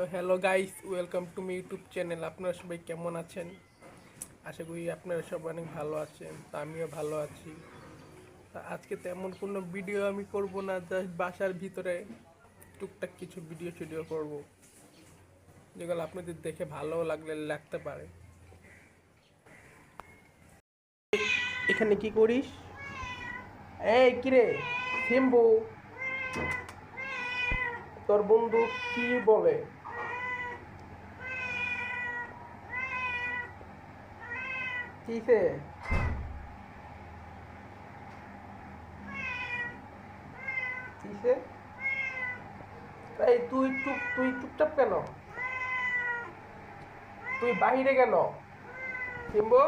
তো hello guys welcome to me YouTube channel আপনারা সবাই কেমন আছেন? আশা করি আপনারা সবাই অনেক ভালো আছেন, তা আমিও ভালো আছি। তা আজকে তেমন কোনো ভিডিও আমি করব না জাস্ট বাসার ভিতরে টুকটাক কিছু ভিডিও টিডিও করব। যেগুলো আপনাদের দেখে ভালো লাগলে লাগতে পারে। এখানে কি করিস? এই কিরে, সিম্বু। তোর বন্ধু কি বলে? কিসে কিসে এই তুই চুপ তুই চুপচাপ কেন? তুই বাহিরে কেন? সিম্বু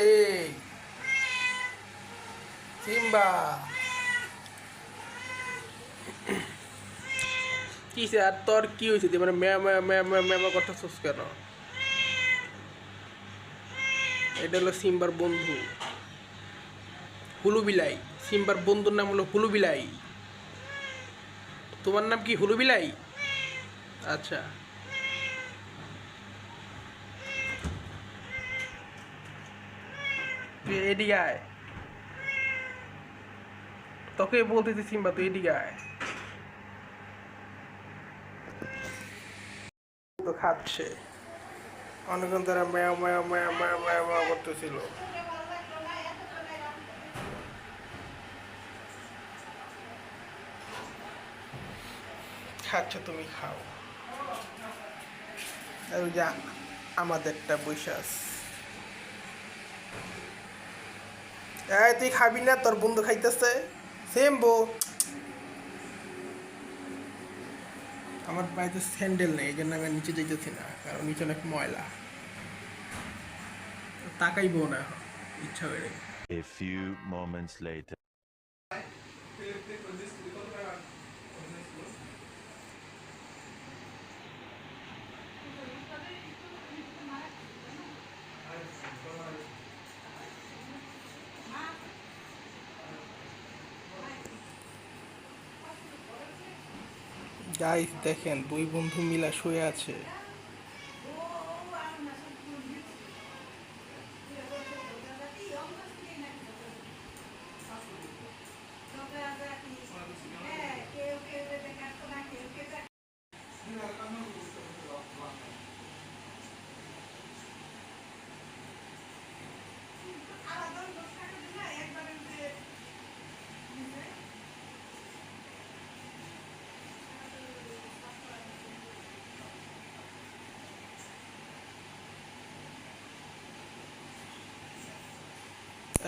এই সিম্বা কি আর তোর কি হয়েছে তুই মানে ম্যা ম্যা ম্যা করতেছিস কেন? এটা হলো সিম্বার বন্ধু। হুলু বিলাই সিম্বার বন্ধুর নাম হলো হুলু বিলাই তোমার নাম কি হুলু বিলাই আচ্ছা। তুই এদিকে আয়। তোকে বলতেছি সিম্বা, তুই এদিকে আয়। খাচ্ছে। অনেকক্ষণ ধরে ম্যাও ম্যাও ম্যাও ম্যাও ম্যাও ম্যাও করতেছিল। খাচ্ছ তুমি, খাও। যে আমাদেরটা বৈশাস তুই খাবি না? তোর বন্ধু খাইতেছে। সেম বো আমার বাড়িতে স্যান্ডেল নেই এই জন্য আমি নিচে যেতেছি না কারণ নিচে অনেক ময়লা তাকাইবো না ইচ্ছা করে A few moments later. Guys দেখেন দুই বন্ধু মিলা শুয়ে আছে।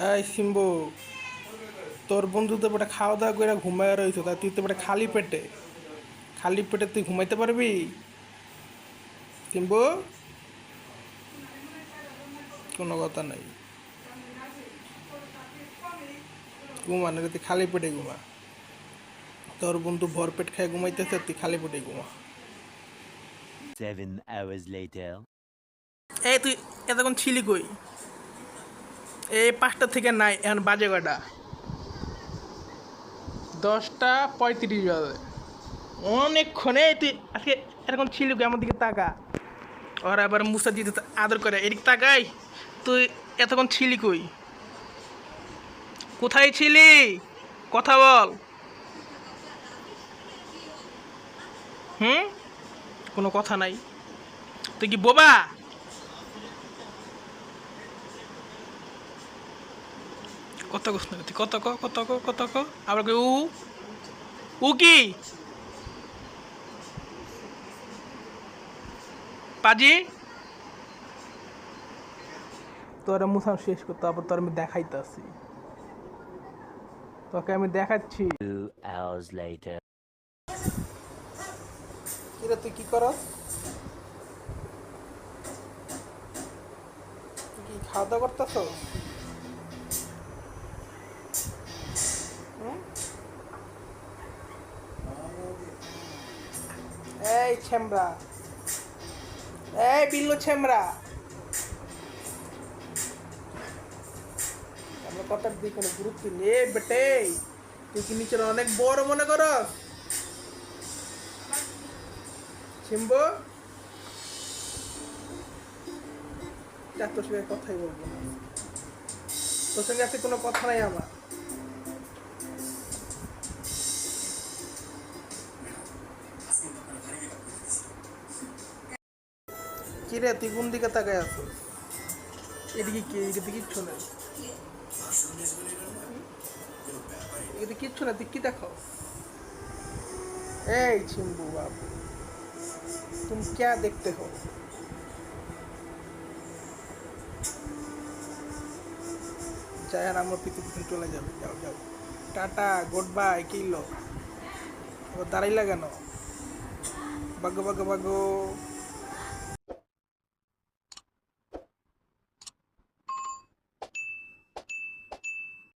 এই সিম্বু তোর বন্ধু তো বেটা খাওয়া দাওয়া করে ঘুমায় রয়েছে তা তুই তো বেটা খালি পেটে। খালি পেটে তুই ঘুমাইতে পারবি? সিম্বু? কোনো কথা নাই। ঘুমা না তুই খালি পেটে ঘুমা। তোর বন্ধু ভর পেট খায় ঘুমাইতেছে তুই খালি পেটে ঘুমা। Seven hours later. এই তুই এতক্ষণ ছিলি কই? এই পাঁচটা থেকে নাই, এখন বাজে কটা দশটা পঁয়ত্রিশ বাজে। অনেকক্ষণে তুই আজকে এরকম ছিলি আমার দিকে তাকা? ওরা আবার মুসা দিতে আদর করে, এদিক তাকাই, তুই এতক্ষণ ছিলি কই? কোথায় ছিলি? কথা বল। হুম? কোনো কথা নাই। তুই কি বোবা? কত কত ক কত ক কত ক আবার উ উ কি পাজি তোরা মুসাম শেষ করতে তারপর তোর আমি দেখাইতাছি তোকে আমি দেখাচ্ছি। Two hours later. কিরে তুই কি করস? তুই কি খাওয়া দাওয়া করতেছ ছেমরা। এই বিল্লু ছেমরা। আমরা কোনো? বেটে, তুই কি নিচের অনেক বড় মনে কর ছিম্ব? তোর সঙ্গে কথাই বলব তোর সঙ্গে আজকে কোনো কথা নাই আমার। কিরে তুই কোন দিকে তাকায় আছো এদিকে কি এদিকে কিচ্ছু নেই এদিকে কিচ্ছু না তুই কি দেখো এই চিম্বু বাবু तुम क्या देखते हो যাই আর আমার পিছু পিছু চলে যাবে যাও যাও টাটা গুড বাই কিলো আবার দাঁড়াইলা কেন বাগো বাগো বাগো